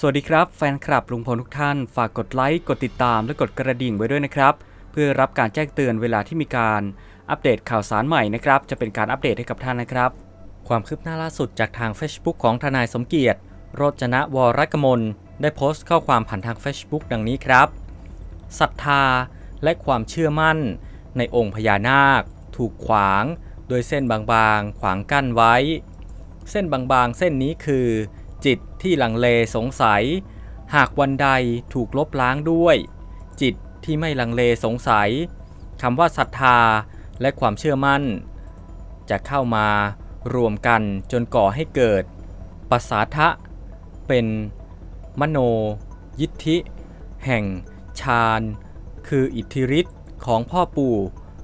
สวัสดีครับแฟนคลับลุงพลทุกท่าน ฝากกดไลค์ กดติดตาม และกดกระดิ่งไว้ด้วยนะครับ เพื่อรับการแจ้งเตือนเวลาที่มีการอัปเดตข่าวสารใหม่นะครับ จะเป็นการอัปเดตให้กับท่านนะครับ ความคืบหน้าล่าสุดจากทาง Facebook ของทนายสมเกียรติโรจนะวรกมล ได้โพสต์ข้อความผ่านทาง Facebook ดังนี้ครับศรัทธาและความเชื่อมั่น ในองค์พญานาค ถูกขวาง โดยเส้นบางๆ ขวางกั้นไว้ เส้นบางๆ เส้นนี้คือ ที่ลังเลสงสัย หากวันใดถูกลบล้างด้วย จิตที่ไม่ลังเลสงสัยคำว่าศรัทธาและความเชื่อมั่น จะเข้ามารวมกันจนก่อให้เกิดปัสสาทะเป็นมโนยิทธิ แห่งฌานคืออิทธิฤทธิ์ของพ่อปู่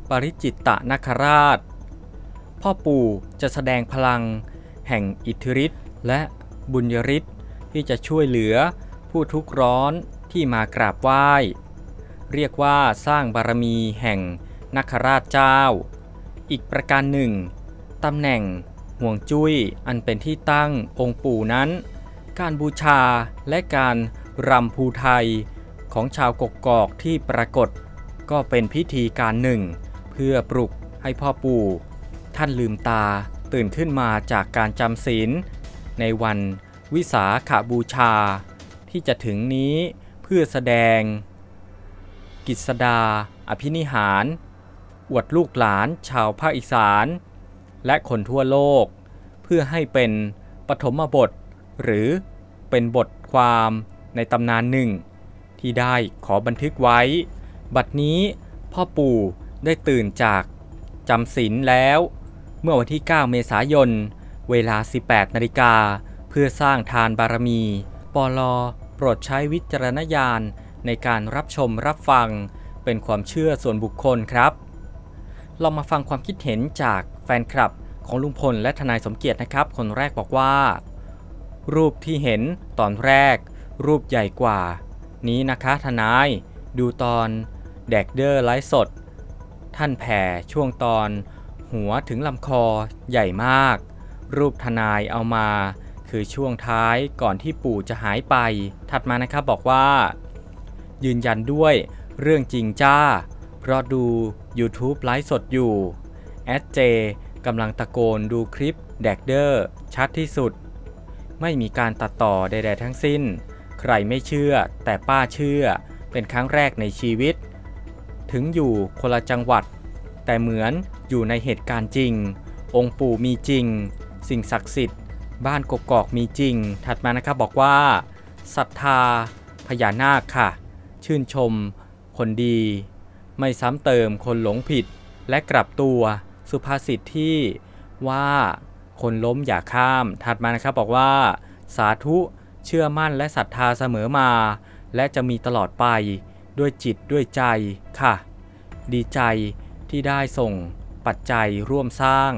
ปริจิตตนคราช พ่อปู่จะแสดงพลังแห่งอิทธิฤทธิ์และ บุญยฤทธิ์ที่จะช่วยเหลือผู้ทุกข์ร้อนที่มากราบไหว้ เรียกว่าสร้างบารมีแห่งนคราชเจ้า อีกประการหนึ่งตำแหน่งห่วงจุ้ยอันเป็นที่ตั้งองค์ปู่นั้น การบูชาและการรำภูไทยของชาวกกอกที่ปรากฏ ก็เป็นพิธีการหนึ่ง เพื่อปลุกให้พ่อปู่ ท่านลืมตาตื่นขึ้นมาจากการจำศีล ในวันวิสาขาบูชา ที่จะถึงนี้เพื่อแสดง กิษดา อภินิหาร อวดลูกหลานชาวภาคอีสาน และคนทั่วโลก เพื่อให้เป็นปฐมบท หรือเป็นบทความในตำนานหนึ่ง ที่ได้ขอบันทึกไว้ บัดนี้พ่อปู่ได้ตื่นจากจำศีลแล้ว เมื่อวันที่ 9 เมษายน เวลา 18 นาฬิกา เพื่อสร้างทานบารมี ปลอโปรดใช้วิจารณญาณในการรับชมรับฟัง เป็นความเชื่อส่วนบุคคลครับเรามาฟังความคิดเห็นจากแฟนคลับของลุงพลและทนายสมเกียรตินะครับ คนแรกบอกว่า รูปที่เห็นตอนแรก รูปใหญ่กว่า นี้นะคะทนายดูตอนแดกเดอร์ไลฟ์สด ท่านแผ่ช่วงตอน หัวถึงลำคอใหญ่มาก รูปทนายเอามา คือช่วงท้ายก่อนที่ปู่จะหายไป ถัดมานะครับบอกว่า ยืนยันด้วยเรื่องจริงจ้า เพราะดู YouTube ไลฟ์สดอยู่แอดเจกำลังตะโกนดูคลิปแดกเดอร์ชัดที่สุด ไม่มีการตัดต่อใดๆทั้งสิ้น ใครไม่เชื่อ แต่ป้าเชื่อ เป็นครั้งแรกในชีวิต ถึงอยู่คนละจังหวัด แต่เหมือนอยู่ในเหตุการณ์จริง องค์ปู่มีจริง สิ่งศักดิ์สิทธิ์ บ้านกกอกมีจริง ถัดมานะครับบอกว่าศรัทธาพญานาคค่ะ ชื่นชม คนดี ไม่ซ้ำเติมคนหลงผิด และกลับตัวสุภาษิตที่ว่าคนล้มอย่าข้าม ถัดมานะครับบอกว่า สาธุเชื่อมั่นและศรัทธาเสมอมา และจะมีตลอดไปด้วยจิตด้วยใจค่ะ ดีใจที่ได้ส่งปัจจัยร่วมสร้าง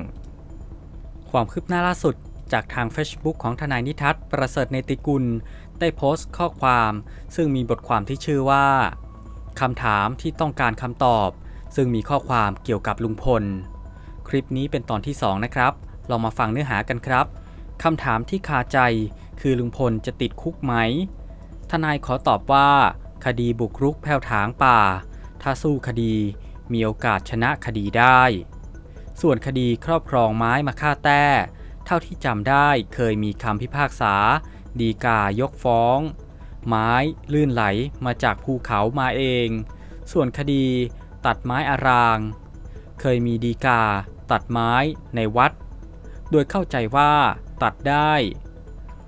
ความคืบหน้าล่าสุด จากทาง Facebook ของทนายนิทัศน์ประเสริฐเนติกุล ได้โพสต์ข้อความ ซึ่งมีบทความที่ชื่อว่าคำถามที่ต้องการคำตอบ ซึ่งมีข้อความเกี่ยวกับลุงพล คลิปนี้เป็นตอนที่ 2 นะครับ ลองมาฟังเนื้อหากันครับคำถามที่คาใจคือลุงพลจะติดคุกไหม ทนายขอตอบว่า คดีบุกรุกแผ่วถางป่า ถ้าสู้คดีมีโอกาสชนะคดีได้ ส่วนคดีครอบครองไม้มาฆ่าแต้ เท่าที่จำได้เคยมีคำพิพากษา ดีกายกฟ้อง ไม้ลื่นไหลมาจากภูเขามาเอง ส่วนคดีตัดไม้อาราง เคยมีดีกาตัดไม้ในวัด โดยเข้าใจว่าตัดได้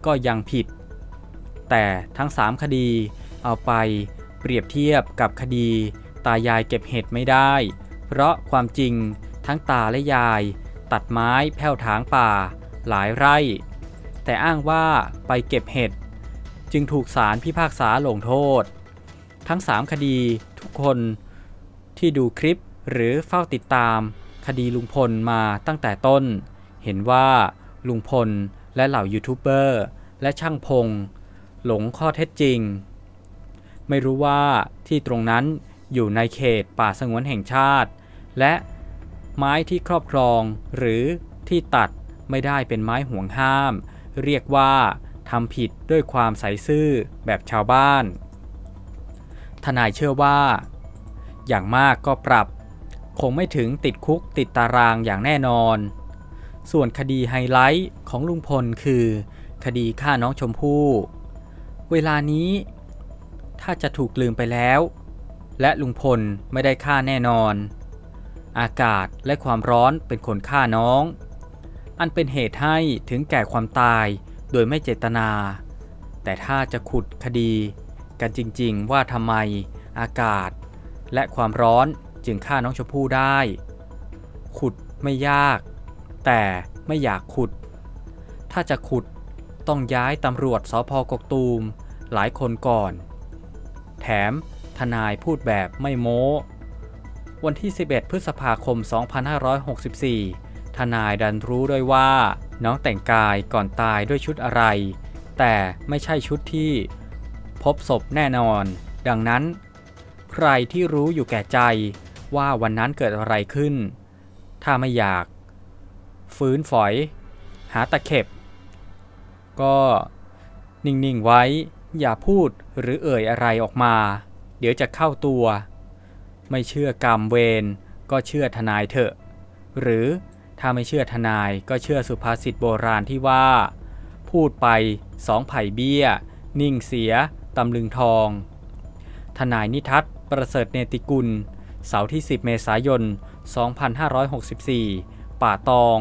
ก็ยังผิด แต่ทั้ง 3 คดีเอาไปเปรียบเทียบกับคดี ตายายเก็บเห็ดไม่ได้ เพราะความจริง ทั้งตาและยาย ตัดไม้แผ่วถางป่า หลายไร่ แต่อ้างว่าไปเก็บเห็ด จึงถูกศาลพิพากษาลงโทษ ทั้ง 3 คดีทุกคนที่ดูคลิปหรือเฝ้าติดตาม คดีลุงพลมาตั้งแต่ต้น เห็นว่าลุงพลและเหล่ายูทูบเบอร์และช่างพง หลงข้อเท็จจริง ไม่รู้ว่าที่ตรงนั้นอยู่ในเขตป่าสงวนแห่งชาติ และ ไม้ที่ครอบครอง หรือที่ตัดไม่ได้เป็นไม้ห่วงห้าม เรียกว่าทำผิดด้วยความใสซื่อแบบชาวบ้าน ทนายเชื่อว่า อย่างมากก็ปรับ คงไม่ถึงติดคุกติดตารางอย่างแน่นอน ส่วนคดีไฮไลท์ของลุงพลคือ คดีฆ่าน้องชมพู่ เวลานี้ ถ้าจะถูกลืมไปแล้ว และลุงพลไม่ได้ฆ่าแน่นอน อากาศและความร้อนเป็นคนฆ่าน้อง อันเป็นเหตุให้ถึงแก่ความตายโดยไม่เจตนา แต่ถ้าจะขุดคดี กันจริงๆว่าทำไม อากาศ และความร้อนจึงฆ่าน้องชมพู่ได้ ขุดไม่ยาก แต่ไม่อยากขุด ถ้าจะขุดต้องย้ายตำรวจสพกกตูมหลายคนก่อน แถมทนายพูดแบบไม่โม้ วันที่ 11 พฤษภาคม 2564 ทนายดันรู้ด้วยว่า น้องแต่งกายก่อนตายด้วยชุดอะไร แต่ไม่ใช่ชุดที่ พบศพแน่นอน ดังนั้น ใครที่รู้อยู่แก่ใจว่าวันนั้นเกิดอะไรขึ้น ถ้าไม่อยาก ฟื้นฝอย หาตะเข็บ ก็นิ่ง ๆ ไว้ อย่าพูดหรือเอ่ยอะไรออกมา เดี๋ยวจะเข้าตัว ไม่เชื่อกรรมเวรก็เชื่อทนายเถอะ หรือถ้าไม่เชื่อทนายก็เชื่อสุภาษิตโบราณที่ว่า พูดไปสองไผ่เบี้ย นิ่งเสียตำลึงทอง ทนายนิทัศประเสริฐเนติกุล เสาร์ที่ 10 เมษายน 2564 ป่าตอง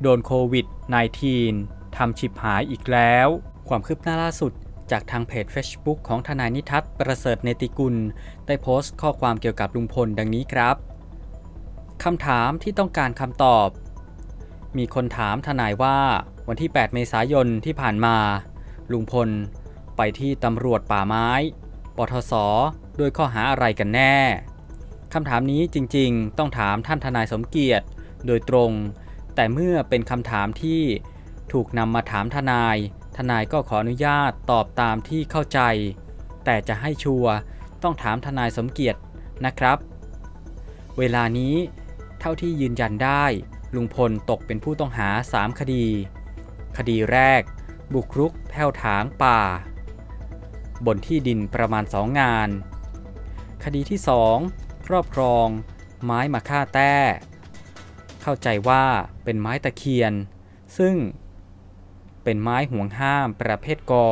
โดนโควิด -19 ทำฉิบหายอีกแล้ว ความคืบหน้าล่าสุด จากทางเพจ Facebook ของทนายนิทัศน์ประเสริฐเนติกุล ได้โพสต์ข้อความเกี่ยวกับลุงพลดังนี้ครับคำถามที่ต้องการคำตอบ มีคนถามทนายว่าวันที่ 8 เมษายนที่ผ่านมา ลุงพล ไปที่ตำรวจป่าไม้ ปทศด้วยข้อหาอะไรกันแน่คำถามนี้จริงๆ ต้องถามท่านทนายสมเกียรติโดยตรง แต่เมื่อเป็นคำถามที่ถูกนำมาถามทนาย ทนายก็ขออนุญาตตอบตามที่เข้าใจ แต่จะให้ชัวร์ต้องถามทนายสมเกียรตินะครับ เวลานี้เท่าที่ยืนยันได้ ลุงพลตกเป็นผู้ต้องหา 3 คดี คดีแรก บุกรุกแผ่วถางป่า บนที่ดินประมาณ 2 งาน คดีที่ 2 ครอบครอง ไม้มาฆ่าแต้ เข้าใจว่าเป็นไม้ตะเคียน ซึ่ง เป็นไม้ห่วงห้ามประเภทกอ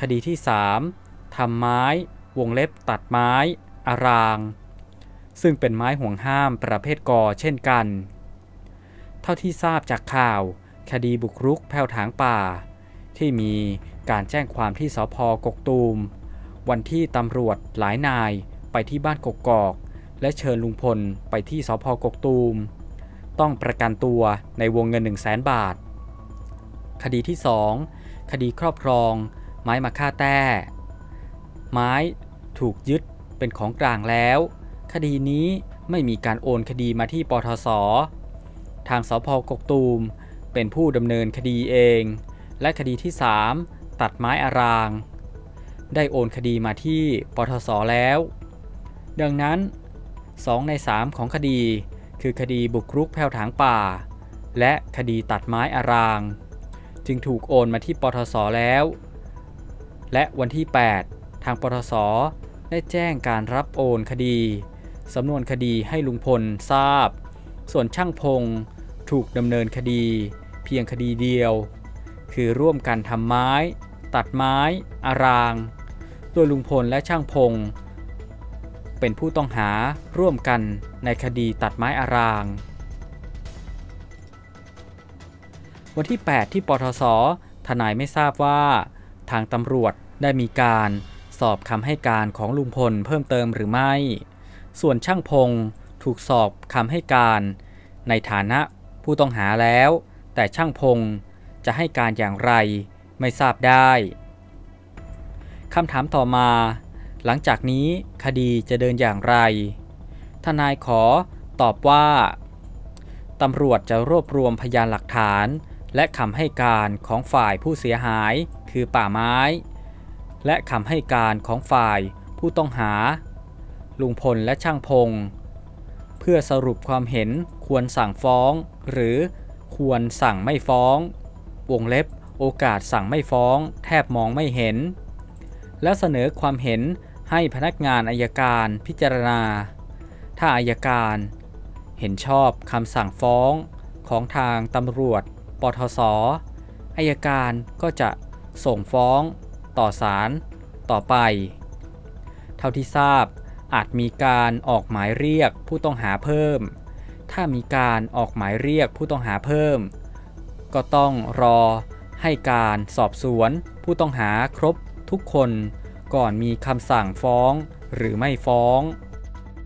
คดีที่ 3ทำไม้ วงเล็บตัดไม้ อาราง ซึ่งเป็นไม้ห่วงห้ามประเภทกอเช่นกัน เท่าที่ทราบจากข่าว คดีบุกรุกแผ่วถางป่า ที่มีการแจ้งความที่สพกกตูม วันที่ตำรวจหลายนายไปที่บ้านกกอก และเชิญลุงพลไปที่สพกกตูม ต้องประกันตัวในวงเงิน 1 0 0 0 0แสนบาท คดีที่ 2 คดีครอบครอง ไม้มาฆ่าแต้ ไม้ถูกยึดเป็นของกลางแล้ว คดีนี้ไม่มีการโอนคดีมาที่ปทศ ทางสพกกตูม เป็นผู้ดำเนินคดีเอง และคดีที่ 3 ตัดไม้อาราง ได้โอนคดีมาที่ปทศแล้ว ดังนั้น 2 ใน 3 ของคดีคือคดีบุกรุกแผ่วถางป่า และคดีตัดไม้อาราง จึงถูกโอนมาที่ปทศแล้ว และวันที่ 8 ทางปทศได้แจ้งการรับโอนคดีสำนวนคดีให้ลุงพลทราบ ส่วนช่างพงถูกดำเนินคดี เพียงคดีเดียว คือร่วมกันทำไม้ ตัดไม้ อาราง โดยลุงพลและช่างพง เป็นผู้ต้องหาร่วมกันในคดีตัดไม้อาราง วันที่ 8 ที่ปทศทนายไม่ทราบว่า ทางตำรวจได้มีการสอบคำให้การของลุงพลเพิ่มเติมหรือไม่ ส่วนช่างพงถูกสอบคำให้การ ในฐานะผู้ต้องหาแล้ว แต่ช่างพงจะให้การอย่างไรไม่ทราบได้คำถามต่อมา หลังจากนี้คดีจะเดินอย่างไร ทนายขอตอบว่าตำรวจจะรวบรวมพยานหลักฐาน และคำให้การของฝ่ายผู้เสียหายคือป่าไม้ และคำให้การของฝ่ายผู้ต้องหา ลุงพลและช่างพง เพื่อสรุปความเห็นควรสั่งฟ้อง หรือควรสั่งไม่ฟ้อง วงเล็บโอกาสสั่งไม่ฟ้อง แทบมองไม่เห็น และเสนอความเห็นให้พนักงานอายการพิจารณา ถ้าอายการ เห็นชอบคำสั่งฟ้องของทางตำรวจ ปทศอายการก็จะส่งฟ้องต่อศาลต่อไป เท่าที่ทราบอาจมีการออกหมายเรียกผู้ต้องหาเพิ่ม ถ้ามีการออกหมายเรียกผู้ต้องหาเพิ่ม ก็ต้องรอให้การสอบสวนผู้ต้องหาครบทุกคนก่อนมีคำสั่งฟ้องหรือไม่ฟ้อง